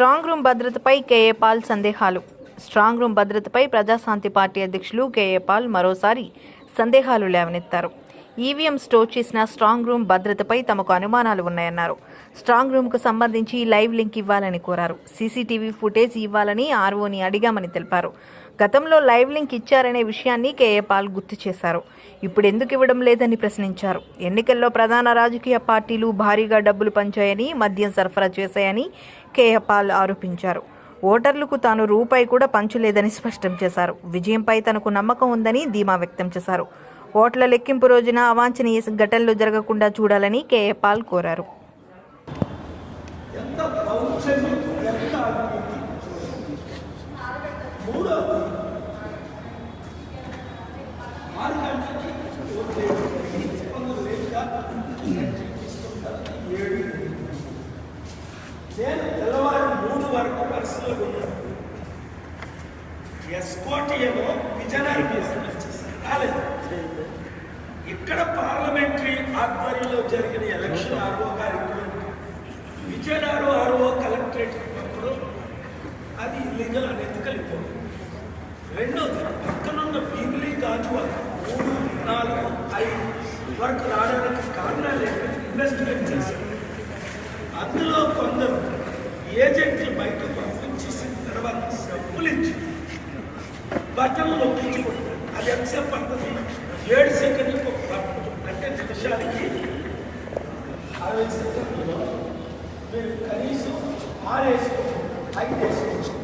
Strong room భద్రతపై K A Paul సందేహాలు. Strong room భద్రతపై ప్రజాశాంతి పార్టీ అధ్యక్షులు కేఏ పాల్ మరోసారి సందేహాలు లేవనెత్తారు. ఈవీఎం స్టోర్ చేసిన స్ట్రాంగ్ రూమ్ భద్రతపై తమకు అనుమానాలు ఉన్నాయన్నారు. స్ట్రాంగ్ రూమ్కు సంబంధించి లైవ్ లింక్ ఇవ్వాలని కోరారు. సీసీటీవీ ఫుటేజ్ ఇవ్వాలని ఆర్ఓని అడిగామని తెలిపారు. గతంలో లైవ్ లింక్ ఇచ్చారనే విషయాన్ని కేఏ పాల్ గుర్తు చేశారు. ఇప్పుడు ఎందుకు ఇవ్వడం లేదని ప్రశ్నించారు. ఎన్నికల్లో ప్రధాన రాజకీయ పార్టీలు భారీగా డబ్బులు పంచాయని మద్యం సరఫరా చేశాయని కేఏ పాల్ ఆరోపించారు. ఓటర్లకు తాను రూపాయి కూడా పంచలేదని స్పష్టం చేశారు. విజయంపై తనకు నమ్మకం ఉందని ధీమా వ్యక్తం చేశారు. ఓట్ల లెక్కింపు రోజున అవాంఛనీయ ఘటనలు జరగకుండా చూడాలని కేఏ పాల్ కోరారు. ఎంత మూడవది ఆరు గంటలకి ఓటే పంతొమ్మిది వేలుగా తీసుకుంటారు ఏడు నేను తెల్లవారు మూడు వరకు పరిస్థితులు ఎస్కోటి ఏమో విజయనగరం కాలేదు ఇక్కడ పార్లమెంటరీ ఆధ్వర్యంలో జరిగిన ఎలక్షన్ ఆర్ఓ కార్యక్రమం విజయనగరం ఆర్ఓ కలెక్టరేట్ ఉన్నప్పుడు అది ఇల్లీగల్ అనేది కలిగిపోయింది రెండోది పక్కనున్న భీమిలీ గాజువాక మూడు నాలుగు ఐదు వరకు రావడానికి కారణాలు ఏంటంటే ఇన్వెస్టిగేట్ చేశారు. అందులో కొందరు ఏజెంట్లు బయట పంపించేసిన తర్వాత డబ్బులు ఇచ్చి బట్టలు నొప్పించుకుంటారు అది ఎంతసేపు పడుతుంది? ఏడు సెకండ్లకు ఒక బట్టలు అంటే నిమిషానికి అరవై సెకండ్లలో మీరు కనీసం ఆరు వేసుకోవచ్చు ఐదు వేసుకోవచ్చు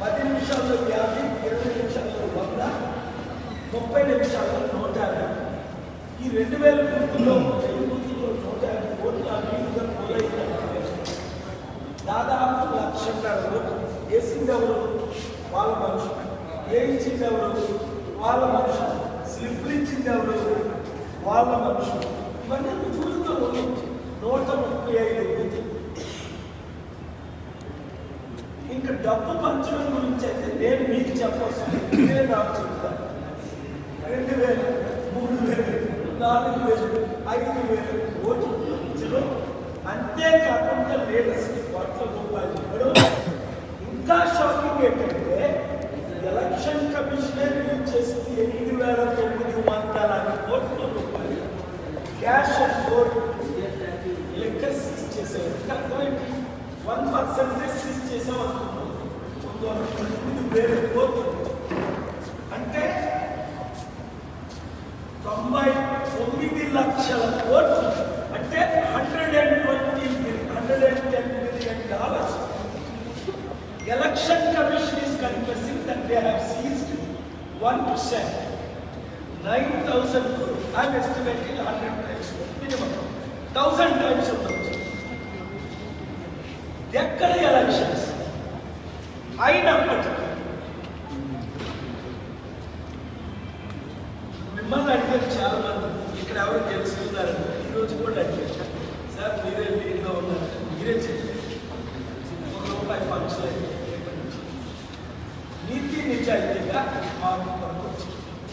పది నిమిషాల్లో యాభై ఇరవై నిమిషాల్లో వంద ముప్పై నిమిషాల్లో నూట యాభై. ఈ రెండు వేల గుర్తుల్లో వెయ్యి బూతుల్లో నూట యాభై ఓట్లు అభివృద్ధిగా పోలైందంటే దాదాపు లక్షన్నర ఓట్లు వేసింది ఎవరు వాళ్ళ మనుషులు వేయించింది ఎవరు వాళ్ళ మనుషులు స్లిప్లు ఇచ్చింది ఎవరు వాళ్ళ మనుషులు ఇవన్నీ చూస్తూ నూట ముప్పై ఐదు ఇంకా డబ్బు పంచడం గురించి అయితే నేను మీకు చెప్పాల్సింది నేను నాకు చెప్తాను రెండు వేలు మూడు వేలు నాలుగు వేలు ఐదు వేలు అంతే కాకుండా అంతేకాకుండా లేడర్స్కి కోట్ల రూపాయలు cash and gold liquor seize చేసేవారు ఇంకా అర్థమేంటి వన్ పర్సెంటేజ్ సీజ్ చేసాం అనుకున్నాం ముందు అనుకున్నది వేరే కోట్లు అంటే తొంభై తొమ్మిది లక్షల కోట్లు అంటే hundred and twenty hundred and ten million dollars election commission is confessing that they have seized 1%, 9,000 crore. I'm estimating 100 times minimum. 1000 times ఉండొచ్చు ఎక్కడ ఎలక్షన్స్ అయినప్పటికీ మిమ్మల్ని అడిగారు చాలా మంది ఇక్కడ ఎవరు తెలుసుకున్నారు ఈ రోజు కూడా అడిగారు సార్ మీరే లీడ్గా ఉన్నారు మీరే చేయండి ఒక రూపాయి ఫంక్షన్ అయితే నీతి నిజాయితీగా మాకు పడుకోవచ్చు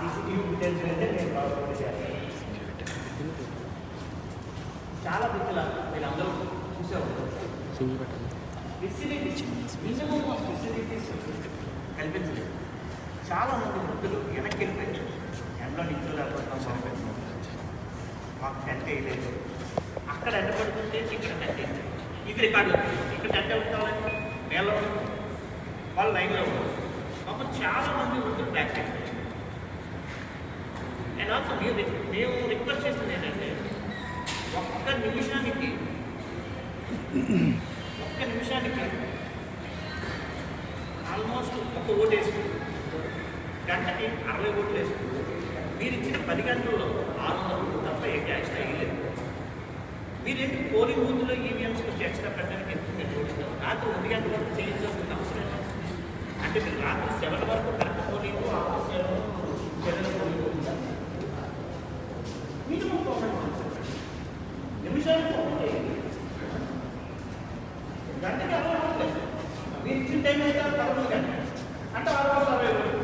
సీసీటీవీ ఫుటేజ్ అయితే నేను ప్రాబ్లం చేయాలి చాలా దిక్కుల మీరందరూ చూసే ఉంటారు ఫెసిలిటీస్ మినిమం ఫెసిలిటీస్ కల్పించలేదు చాలా మంది వృద్ధులు వెనక్కి వెళ్ళిపోయారు ఎండలో నిల్చోలేకపోతున్నాం సరిపోయింది మాకు టెంట్ వేయలేదు అక్కడ ఎండ పడుతుంటే ఇక్కడ టెంట్ వేయలేదు ఇది రికార్డు ఇక్కడ టెంట్ ఉంటామని నేల వాళ్ళు లైన్లో ఉన్నారు పాపం చాలా మంది వృద్ధులు బ్యాక్ అయిపోయారు అండ్ ఆల్సో మేము మేము రిక్వెస్ట్ చేస్తుంది ఏంటంటే ఒక్క నిమిషానికి ఒక్క నిమిషానికి ఆల్మోస్ట్ ఒక్క ఓటు వేసుకుంది గంటకి అరవై ఓట్లు వేసుకుంది మీరు ఇచ్చిన పది గంటల్లో ఆరు వందల తప్ప ఏ ఎక్స్ట్రా మీరు మీరేంటి పోలింగ్ బూత్లో ఈవీఎంస్ కొంచెం ఎక్స్ట్రా పెట్టడానికి ఎందుకు మీరు చూడలేదు అంటే మీరు రాత్రి సెవెన్ వరకు correct polling office seven నిమిషాలు పర్ఫార్మెన్స్ గంటకి అరవై రూపాయలు మీరు ఇచ్చిన టైం అయితే పదకొండు గంటలు అంటే ఆరు వందల అరవై రూపాయలు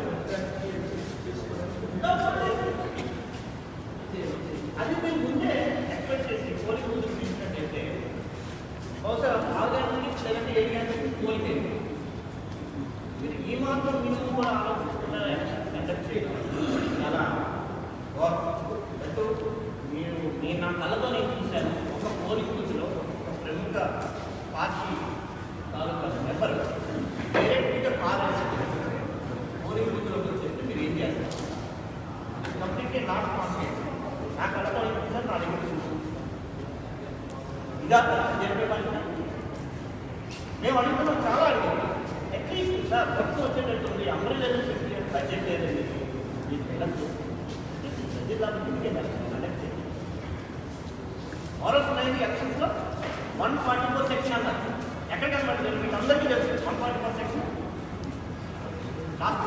అది మేము ముందే ఎక్స్పెక్ట్ చేసి పోలింగ్ ముందు తీసుకున్నట్టయితే బహుశా ఆరు గంటల నుంచి సెవెంటీ ఎయిట్ గంటలకి పోలింగ్ అయింది. మీరు ఈ మాత్రం మినిమం కూడా ఆలోచించుకున్న ఎలక్షన్ కండక్ట్ చేయడం చాలా గౌరవం. అంటూ మీరు నేను నా కళ్ళతో నేను చూశాను కంప్లీట్లీ నాట్ కాన్ఫిడెంట్ నా కళ్ళతో నేను చూశాను నా దగ్గర చూశాను ఇదా జరిపే పని మేము అడుగుతున్నాం చాలా అడిగాం అట్లీస్ట్ సార్ ఖర్చు వచ్చేటట్టుంది అంబ్రెల్లా బడ్జెట్ లేదండి మీకు వెళ్ళచ్చు జిల్లా ఎందుకే కండక్ట్ చేయండి మోరల్స్ నైన్ ఎలక్షన్స్లో వన్ ఫార్టీ ఫోర్ సెక్షన్ అన్నారు ఎక్కడ కనబడుతుంది మీకు అందరికీ తెలుసు one forty four section last